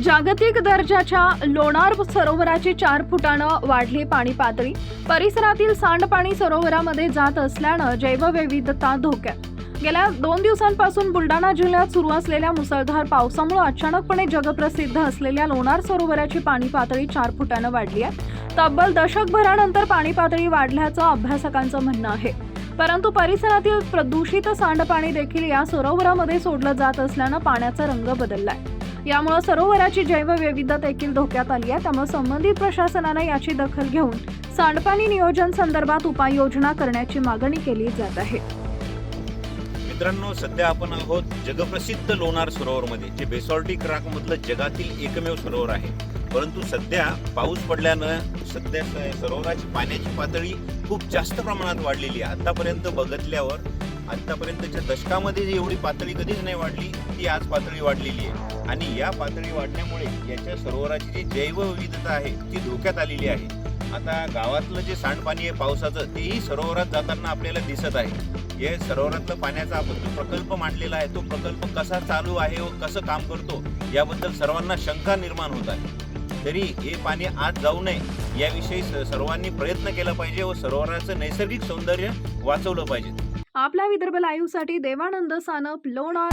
जागतिक दर्जाच्या लोणार सरोवराची चार फुटानं वाढली पाणी पातळी. परिसरातील सांडपाणी सरोवरामध्ये जात असल्यानं जैवविविधता धोक्यात. गेल्या दोन दिवसांपासून बुलडाणा जिल्ह्यात सुरू असलेल्या मुसळधार पावसामुळे अचानकपणे जगप्रसिद्ध असलेल्या लोणार सरोवराची पाणी पातळी चार फुटानं वाढली आहे. तब्बल दशकभरानंतर पाणी पातळी वाढल्याचं अभ्यासकांचं म्हणणं आहे. परंतु परिसरातील प्रदूषित सांडपाणी देखील या सरोवरामध्ये सोडलं जात असल्यानं पाण्याचा रंग बदललाय. यामुळे सरोवराची जैवविविधता देखील धोक्यात आली आहे. त्यामुळे संबंधित प्रशासनानं याची दखल घेऊन सांडपाणी नियोजन संदर्भात उपाययोजना करण्याची मागणी केली जात आहे. मित्रांनो सध्या आपण आहोत जगप्रसिद्ध लोणार सरोवरमध्ये जे बेसॉल्टिक राक मधलं जगातील एकमेव सरोवर आहे. परंतु सध्या पाऊस पडल्यानं सध्या सरोवराची पाण्याची पातळी खूप जास्त प्रमाणात वाढलेली आहे. आतापर्यंत बघितल्यावर आतापर्यंतच्या दशकामध्ये एवढी पातळी कधीच नाही वाढली ती आज पातळी वाढलेली आहे. आणि या पातळी वाढल्यामुळे याच्या सरोवराची जी जैवविविधता आहे ती धोक्यात आलेली आहे. आता गावातलं जे सांडपाणी आहे पावसाचं तेही सरोवरात जाताना आपल्याला दिसत आहे. हे सरोवरातलं पाण्याचा आपण जो प्रकल्प मांडलेला आहे तो प्रकल्प कसा चालू आहे व कसं काम करतो याबद्दल सर्वांना शंका निर्माण होत आहे. तरी हे पाणी आत जाऊ नये याविषयी स- सर्वांनी प्रयत्न केला पाहिजे व सरोवराचं नैसर्गिक सौंदर्य वाचवलं पाहिजे. आपल्या विदर्भ लाईव्हसाठी देवानंद सानप लोणार.